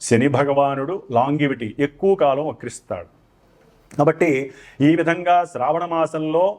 శని భగవానుడు లాంగివిటీ ఎక్కువ కాలం వక్రిస్తాడు. కాబట్టి ఈ విధంగా శ్రావణ మాసంలో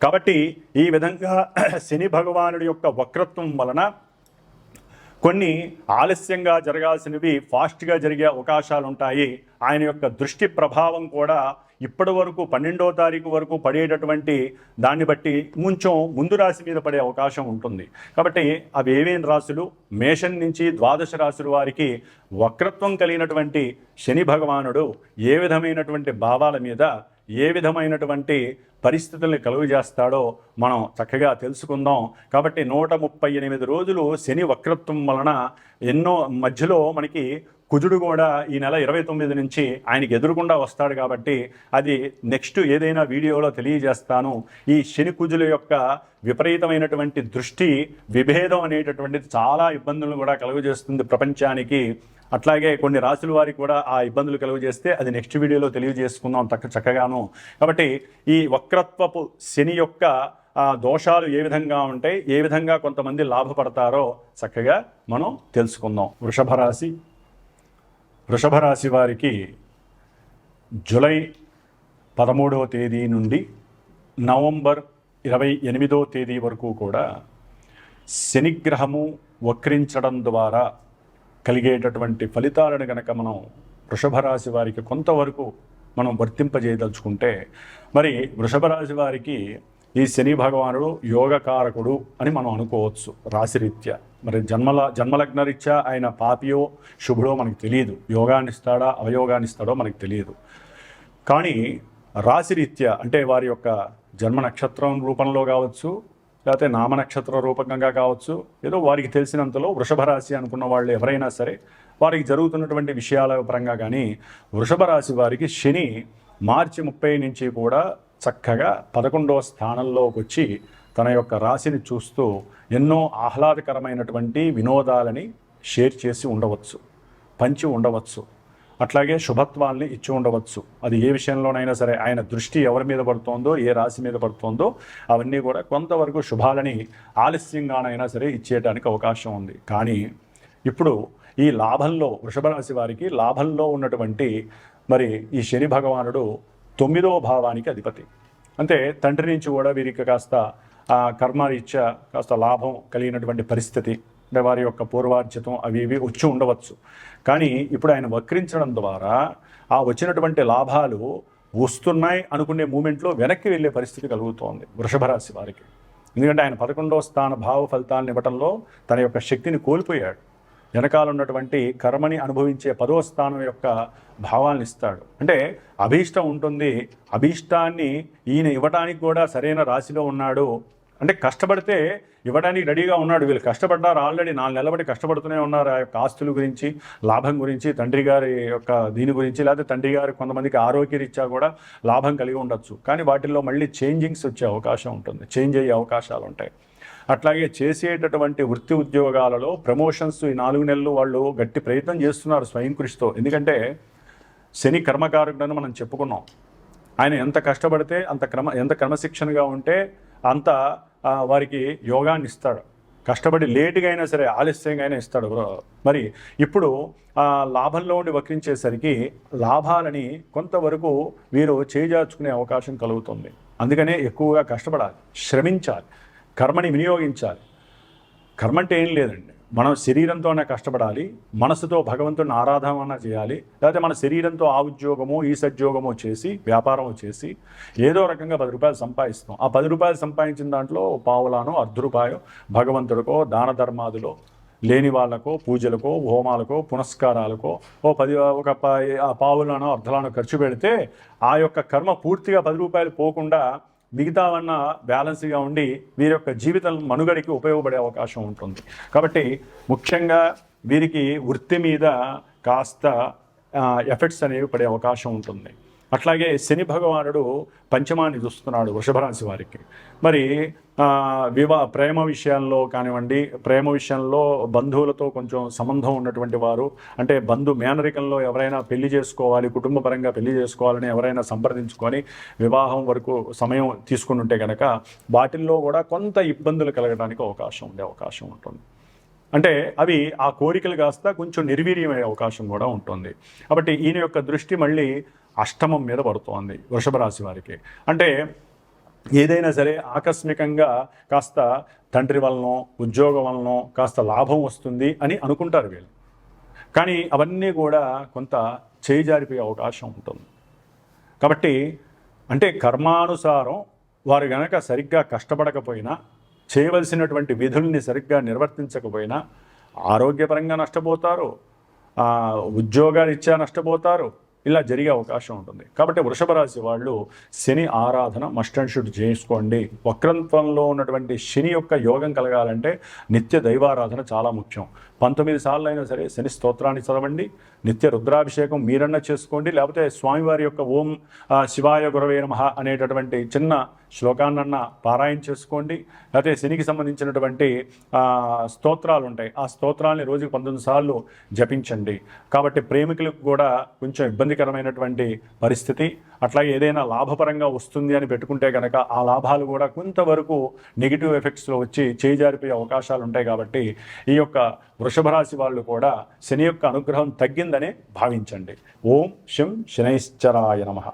కాబట్టి ఈ విధంగా శని భగవానుడి యొక్క వక్రత్వం వలన కొన్ని ఆలస్యంగా జరగాల్సినవి ఫాస్ట్గా జరిగే అవకాశాలు ఉంటాయి ఆయన యొక్క దృష్టి ప్రభావం కూడా ఇప్పటి వరకు పన్నెండో తారీఖు వరకు పడేటటువంటి దాన్ని బట్టి కొంచెం ముందు రాశి మీద పడే అవకాశం ఉంటుంది. కాబట్టి అవి ఏమేం రాశులు? మేషం నుంచి ద్వాదశ రాశుల వారికి వక్రత్వం కలిగినటువంటి శని భగవానుడు ఏ విధమైనటువంటి భావాల మీద ఏ విధమైనటువంటి పరిస్థితుల్ని కలుగు చేస్తాడో మనం చక్కగా తెలుసుకుందాం. కాబట్టి నూట ముప్పై ఎనిమిది రోజులు శని వక్రత్వం వలన ఎన్నో మధ్యలో మనకి కుజుడు కూడా ఈ నెల ఇరవై తొమ్మిది నుంచి ఆయనకి ఎదురుకుండా వస్తాడు కాబట్టి అది నెక్స్ట్ ఏదైనా వీడియోలో తెలియజేస్తాను. ఈ శని కుజుల యొక్క విపరీతమైనటువంటి దృష్టి విభేదం అనేటటువంటిది చాలా ఇబ్బందులను కూడా కలుగజేస్తుంది ప్రపంచానికి. అట్లాగే కొన్ని రాశుల వారికి కూడా ఆ ఇబ్బందులు కలుగజేస్తే అది నెక్స్ట్ వీడియోలో తెలియజేసుకుందాం తక్క చక్కగాను. కాబట్టి ఈ వక్రత్వపు శని యొక్క దోషాలు ఏ విధంగా ఉంటాయి ఏ విధంగా కొంతమంది లాభపడతారో చక్కగా మనం తెలుసుకుందాం. వృషభ రాశి వృషభ రాశి వారికి జూలై పదమూడవ తేదీ నుండి నవంబర్ ఇరవై ఎనిమిదో తేదీ వరకు కూడా శనిగ్రహము వక్రించడం ద్వారా కలిగేటటువంటి ఫలితాలను గనక మనం వృషభ రాశి వారికి కొంతవరకు మనం వర్తింపజేయదలుచుకుంటే మరి వృషభ రాశి వారికి ఈ శని భగవానుడు యోగకారకుడు అని మనం అనుకోవచ్చు రాశిరీత్యా. మరి జన్మల జన్మలగ్నరీత్యా ఆయన పాపియో శుభుడో మనకు తెలియదు. యోగాన్ని ఇస్తాడా అవయోగాన్ని ఇస్తాడో మనకు తెలియదు. కానీ రాశిరీత్యా అంటే వారి యొక్క జన్మ నక్షత్రం రూపంలో కావచ్చు లేకపోతే నామ నక్షత్ర రూపకంగా కావచ్చు ఏదో వారికి తెలిసినంతలో వృషభ రాశి అనుకున్న వాళ్ళు ఎవరైనా సరే వారికి జరుగుతున్నటువంటి విషయాల పరంగా కానీ వృషభ రాశి వారికి శని మార్చి ముప్పై నుంచి కూడా చక్కగా పదకొండవ స్థానంలోకి వచ్చి తన యొక్క రాశిని చూస్తూ ఎన్నో ఆహ్లాదకరమైనటువంటి వినోదాలని షేర్ చేసి ఉండవచ్చు పంచి ఉండవచ్చు. అట్లాగే శుభత్వాల్ని ఇచ్చి ఉండవచ్చు. అది ఏ విషయంలోనైనా సరే ఆయన దృష్టి ఎవరి మీద పడుతోందో ఏ రాశి మీద పడుతోందో అవన్నీ కూడా కొంతవరకు శుభాలని ఆలస్యంగానైనా సరే ఇచ్చేయడానికి అవకాశం ఉంది. కానీ ఇప్పుడు ఈ లాభంలో వృషభ రాశి వారికి లాభంలో ఉన్నటువంటి మరి ఈ శని భగవానుడు తొమ్మిదవ భావానికి అధిపతి. అంటే తండ్రి నుంచి కూడా వీరికి కాస్త కర్మ రీత్యా కాస్త లాభం కలిగినటువంటి పరిస్థితి. అంటే వారి యొక్క పూర్వార్జితం అవి ఇవి వచ్చి ఉండవచ్చు. కానీ ఇప్పుడు ఆయన వక్రించడం ద్వారా ఆ వచ్చినటువంటి లాభాలు వస్తున్నాయి అనుకునే మూమెంట్లో వెనక్కి వెళ్ళే పరిస్థితి కలుగుతోంది వృషభరాశి వారికి. ఎందుకంటే ఆయన పదకొండవ స్థాన భావ ఫలితాలను ఇవ్వటంలో తన యొక్క శక్తిని కోల్పోయాడు. వెనకాల ఉన్నటువంటి కర్మని అనుభవించే పదో స్థానం యొక్క భావాలను ఇస్తాడు. అంటే అభీష్టం ఉంటుంది. అభీష్టాన్ని ఈయన ఇవ్వటానికి కూడా సరైన రాశిలో ఉన్నాడు అంటే కష్టపడితే ఇవ్వడానికి రెడీగా ఉన్నాడు. వీళ్ళు కష్టపడ్డారు ఆల్రెడీ నాలుగు నెలబడి కష్టపడుతూనే ఉన్నారు. ఆ యొక్క ఆస్తుల గురించి లాభం గురించి తండ్రి గారి యొక్క దీని గురించి లేకపోతే తండ్రి గారి కొంతమందికి ఆరోగ్యరీత్యా కూడా లాభం కలిగి ఉండొచ్చు. కానీ వాటిల్లో మళ్ళీ చేంజింగ్స్ వచ్చే అవకాశం ఉంటుంది. చేంజ్ అయ్యే అవకాశాలు ఉంటాయి. అట్లాగే చేసేటటువంటి వృత్తి ఉద్యోగాలలో ప్రమోషన్స్ ఈ నాలుగు నెలలు వాళ్ళు గట్టి ప్రయత్నం చేస్తున్నారు స్వయం కృషితో. ఎందుకంటే శని కర్మకారకుడని మనం చెప్పుకున్నాం. ఆయన ఎంత కష్టపడితే అంత క్రమ ఎంత క్రమశిక్షణగా ఉంటే అంత వారికి యోగాన్ని ఇస్తాడు. కష్టపడి లేటుగా అయినా సరే ఆలస్యంగా అయినా ఇస్తాడు మరి ఇప్పుడు లాభంలో ఉండి వక్రించేసరికి లాభాలని కొంతవరకు వీరు చేజార్చుకునే అవకాశం కలుగుతుంది. అందుకనే ఎక్కువగా కష్టపడాలి శ్రమించాలి కర్మని వినియోగించాలి. కర్మ అంటే ఏం లేదండి. మనం శరీరంతోనే కష్టపడాలి మనసుతో భగవంతుని ఆరాధన చేయాలి లేకపోతే మన శరీరంతో ఆ ఉద్యోగమో ఈ సద్యోగమో చేసి వ్యాపారమో చేసి ఏదో రకంగా పది రూపాయలు సంపాదిస్తాం. ఆ పది రూపాయలు సంపాదించిన దాంట్లో పావులానో అర్ధ రూపాయో భగవంతుడికో దాన ధర్మాదులో లేని వాళ్ళకో పూజలకో హోమాలకో పునస్కారాలకో ఓ పది ఒక ప- ఆ పావులను అర్ధలను ఖర్చు పెడితే ఆ యొక్క కర్మ పూర్తిగా పది రూపాయలు పోకుండా మిగతావన్న బ్యాలెన్స్గా ఉండి వీరి యొక్క జీవితం మనుగడికి ఉపయోగపడే అవకాశం ఉంటుంది. కాబట్టి ముఖ్యంగా వీరికి వృత్తి మీద కాస్త ఎఫెక్ట్స్ అనేవి పడే అవకాశం ఉంటుంది. అట్లాగే శని భగవానుడు పంచమాన్ని చూస్తున్నాడు వృషభరాశి వారికి. మరి వివా ప్రేమ విషయంలో కానివ్వండి ప్రేమ విషయంలో బంధువులతో కొంచెం సంబంధం ఉన్నటువంటి వారు అంటే బంధు మేనరికంలో ఎవరైనా పెళ్ళి చేసుకోవాలి కుటుంబపరంగా పెళ్ళి చేసుకోవాలని ఎవరైనా సంప్రదించుకొని వివాహం వరకు సమయం తీసుకుని ఉంటే కనుక వాటిల్లో కూడా కొంత ఇబ్బందులు కలగడానికి అవకాశం ఉండే అవకాశం ఉంటుంది. అంటే అవి ఆ కోరికలు కాస్త కొంచెం నిర్వీర్యమయ్యే అవకాశం కూడా ఉంటుంది. కాబట్టి ఈయన యొక్క దృష్టి మళ్ళీ అష్టమం మీద పడుతోంది వృషభ రాశి వారికి. అంటే ఏదైనా సరే ఆకస్మికంగా కాస్త తండ్రి వలనో ఉద్యోగం వలనో కాస్త లాభం వస్తుంది అని అనుకుంటారు వీళ్ళు. కానీ అవన్నీ కూడా కొంత చేజారిపోయే అవకాశం ఉంటుంది. కాబట్టి అంటే కర్మానుసారం వారు గనక సరిగ్గా కష్టపడకపోయినా చేయవలసినటువంటి విధుల్ని సరిగ్గా నిర్వర్తించకపోయినా ఆరోగ్యపరంగా నష్టపోతారు ఉద్యోగాలు ఇచ్చా నష్టపోతారు ఇలా జరిగే అవకాశం ఉంటుంది. కాబట్టి వృషభ రాశి వాళ్ళు శని ఆరాధన మస్ట్ అండ్ షుడ్ చేసుకోండి. వక్రత్వంలో ఉన్నటువంటి శని యొక్క యోగం కలగాలంటే నిత్య దైవారాధన చాలా ముఖ్యం. పంతొమ్మిది సార్లు అయినా సరే శని స్తోత్రాన్ని చదవండి నిత్య రుద్రాభిషేకం మీరన్నా చేసుకోండి లేకపోతే స్వామివారి యొక్క ఓం శివాయ గురవే నమ అనేటటువంటి చిన్న శ్లోకాన్నన్నా పారాయణ చేసుకోండి లేకపోతే శనికి సంబంధించినటువంటి స్తోత్రాలు ఉంటాయి ఆ స్తోత్రాలని రోజుకు పంతొమ్మిది సార్లు జపించండి. కాబట్టి ప్రేమికులకు కూడా కొంచెం ఇబ్బందికరమైనటువంటి పరిస్థితి అట్లాగే ఏదైనా లాభపరంగా వస్తుంది అని పెట్టుకుంటే కనుక ఆ లాభాలు కూడా కొంతవరకు నెగిటివ్ ఎఫెక్ట్స్లో వచ్చి చేజారిపోయే అవకాశాలు ఉంటాయి కాబట్టి ఈ యొక్క వృషభ రాశి వాళ్ళు కూడా శని యొక్క అనుగ్రహం తగ్గిందనే భావించండి. ఓం శం శనైశ్చరాయ నమః.